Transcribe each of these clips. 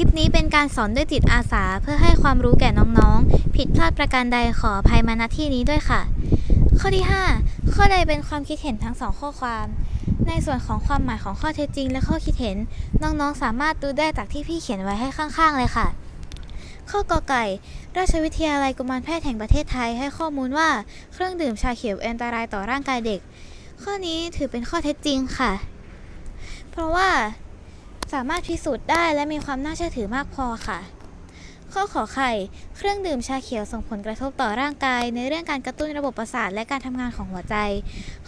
ลิปนี้เป็นการสอนด้วยจิตอาสาเพื่อให้ความรู้แก่น้องๆ ผิดพลาดประการใดขออภัยมาณที่นี้ด้วยค่ะ ข้อที่ 5 ข้อใดเป็นความคิดเห็นทั้งสองข้อความ ในส่วนของความหมายของข้อเท็จจริง และข้อคิดเห็น น้องๆ สามารถดูได้จากที่พี่เขียนไว้ให้ข้างๆ เลยค่ะ ข้อกอไก่ ราชวิทยาลัยกุมารแพทย์แห่งประเทศไทยให้ข้อมูลว่าเครื่องดื่มชาเขียวอันตรายต่อร่างกายเด็ก ข้อนี้ถือเป็นข้อเท็จจริงค่ะ เพราะว่า สามารถพิสูจน์ได้และมีความน่าเชื่อถือมากพอค่ะ ข้อขอไข่ เครื่องดื่มชาเขียวส่งผลกระทบต่อร่างกาย ในเรื่องการกระตุ้นระบบประสาทและการทำงานของหัวใจ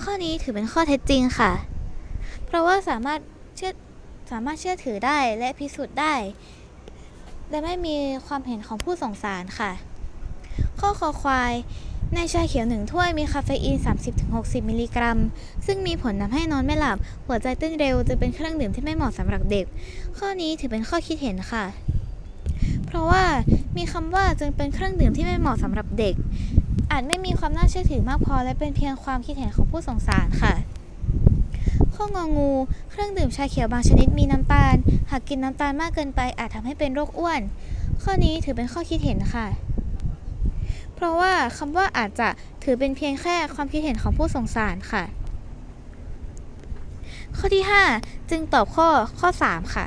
ข้อนี้ถือเป็นข้อเท็จจริงค่ะ เพราะว่าสามารถเชื่อสามารถเชื่อถือได้และพิสูจน์ได้ และไม่มีความเห็นของผู้ส่งสารค่ะ ข้อคอควาย ในชาเขียวหนึ่งถ้วยมีคาเฟอีน 30-60 มิลลิกรัม ซึ่งมีผลทำให้นอนไม่หลับ หัวใจเต้นเร็วจะเป็นเครื่องดื่มที่ไม่เหมาะสำหรับเด็ก ข้อนี้ถือเป็นข้อคิดเห็นค่ะ เพราะว่ามีคำว่าจึงเป็นเครื่องดื่มที่ไม่เหมาะสำหรับเด็ก อาจไม่มีความน่าเชื่อถือมากพอและเป็นเพียงความคิดเห็นของผู้ส่งสารค่ะข้ององู เครื่องดื่มชาเขียวบางชนิดมีน้ำตาล หากกินน้ำตาลมากเกินไปอาจทำให้เป็นโรคอ้วน ข้อนี้ถือเป็นข้อคิดเห็นค่ะ ราะว่าคำว่าอาจจะถือเป็นเพียงแค่ความคิดเห็นของผู้ส่งสารค่ะ ข้อที่ 5 จึงตอบข้อข้อ 3 ค่ะ